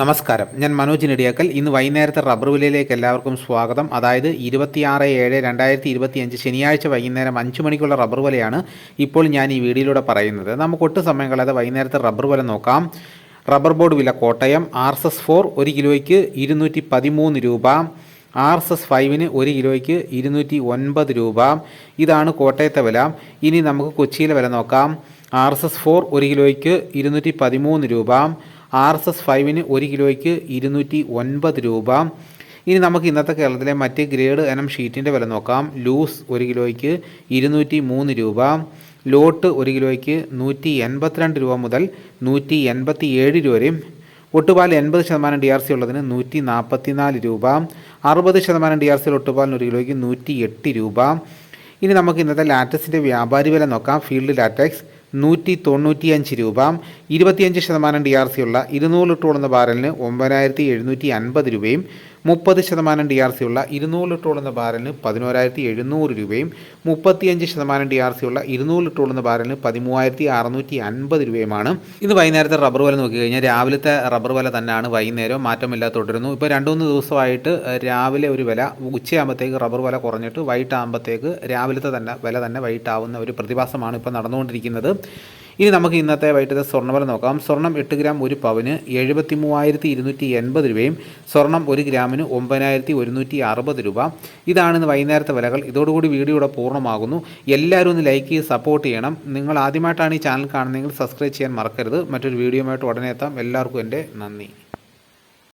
നമസ്കാരം. ഞാൻ മനോജ് നെടിയാക്കൽ. ഇന്ന് വൈകുന്നേരത്തെ റബ്ബർ വിലയിലേക്ക് എല്ലാവർക്കും സ്വാഗതം. അതായത് ഇരുപത്തിയാറ് ഏഴ് രണ്ടായിരത്തി ഇരുപത്തിയഞ്ച് ശനിയാഴ്ച വൈകുന്നേരം അഞ്ച് മണിക്കുള്ള റബ്ബർ വിലയാണ് ഇപ്പോൾ ഞാൻ ഈ വീഡിയോയിലൂടെ പറയുന്നത്. നമുക്ക് ഒട്ടും സമയം കളയാതെ വൈകുന്നേരത്തെ റബ്ബർ വില നോക്കാം. റബ്ബർ ബോർഡ് വില Kottayam. R S S four ഒരു കിലോയ്ക്ക് ഇരുന്നൂറ്റി പതിമൂന്ന് രൂപ. ആർ എസ് എസ് ഫൈവിന് ഒരു കിലോയ്ക്ക് ഇരുന്നൂറ്റി ഒൻപത് രൂപ. ഇതാണ് കോട്ടയത്തെ വില. ഇനി നമുക്ക് കൊച്ചിയിലെ വില നോക്കാം. ആർ എസ് എസ് ഫോർ ഒരു കിലോയ്ക്ക് ഇരുന്നൂറ്റി പതിമൂന്ന് രൂപ. ആർ എസ് എസ് ഫൈവിന് ഒരു കിലോയ്ക്ക് ഇരുന്നൂറ്റി ഒൻപത് രൂപ. ഇനി നമുക്ക് ഇന്നത്തെ കേരളത്തിലെ മറ്റ് ഗ്രേഡ് ഇനം ഷീറ്റിന്റെ വില നോക്കാം. ലൂസ് ഒരു കിലോയ്ക്ക് ഇരുന്നൂറ്റി മൂന്ന് രൂപ. ലോട്ട് ഒരു കിലോയ്ക്ക് നൂറ്റി എൺപത്തിരണ്ട് രൂപ മുതൽ നൂറ്റി എൺപത്തി ഏഴ് രൂപ വരെയും. ഒട്ടുപാൽ എൺപത് ശതമാനം ഡി ആർ സി ഉള്ളതിന് നൂറ്റി നാൽപ്പത്തിനാല് രൂപ. അറുപത് ശതമാനം ഡി ആർ സി ഒട്ടുപാലിന് ഒരു കിലോയ്ക്ക് നൂറ്റി എട്ട് രൂപ. ഇനി നമുക്ക് ഇന്നത്തെ ലാറ്റക്സിന്റെ വ്യാപാരി വില നോക്കാം. Field latex. നൂറ്റി തൊണ്ണൂറ്റിയഞ്ച് രൂപ. ഇരുപത്തിയഞ്ച് ശതമാനം ഡി ആർ സി ഉള്ള ഇരുന്നൂറ് ലിറ്റർ ഓടുന്ന ബാരലിന് ഒമ്പതിനായിരത്തി എഴുന്നൂറ്റി അൻപത് രൂപയും മുപ്പത് ശതമാനം ഡി ആർ സി ഉള്ള ഇരുന്നൂറ് ലിറ്റർ ഉള്ളുന്ന ബാരലിന് പതിനോരായിരത്തി എഴുന്നൂറ് രൂപയും മുപ്പത്തിയഞ്ച് ശതമാനം ഡി ആർ സി ഉള്ള ഇരുന്നൂറ് ലിറ്റർ ഉള്ളുന്ന ബാരലിന് പതിമൂവായിരത്തി അറുന്നൂറ്റി അൻപത് രൂപയുമാണ്. ഇന്ന് വൈകുന്നേരത്തെ റബ്ബർ വില നോക്കി കഴിഞ്ഞാൽ രാവിലത്തെ റബ്ബർ വില തന്നെയാണ്. വൈകുന്നേരം മാറ്റമില്ലാതെ തുടരുന്നു. ഇപ്പോൾ രണ്ട് മൂന്ന് ദിവസമായിട്ട് രാവിലെ ഒരു വില ഉച്ചയാകുമ്പോഴത്തേക്ക് റബ്ബർ വില കുറഞ്ഞിട്ട് വൈകിട്ടാകുമ്പോഴത്തേക്ക് രാവിലത്തെ തന്നെ വില തന്നെ വൈകിട്ടാവുന്ന ഒരു പ്രതിഭാസമാണ് ഇപ്പോൾ നടന്നുകൊണ്ടിരിക്കുന്നത്. ഇനി നമുക്ക് ഇന്നത്തെ വൈകിട്ടത്തെ സ്വർണവില നോക്കാം. സ്വർണം എട്ട് ഗ്രാം ഒരു പവന് എഴുപത്തി മൂവായിരത്തി ഇരുന്നൂറ്റി എൺപത് രൂപയും സ്വർണം ഒരു ഗ്രാമിന് ഒമ്പതിനായിരത്തി ഒരുന്നൂറ്റി അറുപത് രൂപ. ഇതാണ് ഇന്ന് വൈകുന്നേരത്തെ വിലകൾ. ഇതോടുകൂടി വീഡിയോ ഇവിടെ പൂർണമാകുന്നു. എല്ലാവരും ഒന്ന് ലൈക്ക് ചെയ്ത് സപ്പോർട്ട് ചെയ്യണം. നിങ്ങൾ ആദ്യമായിട്ടാണ് ഈ ചാനൽ കാണുന്നതെങ്കിൽ സബ്സ്ക്രൈബ് ചെയ്യാൻ മറക്കരുത്. മറ്റൊരു വീഡിയോയുമായിട്ട് ഉടനെ എത്താം. എല്ലാവർക്കും എന്റെ നന്ദി.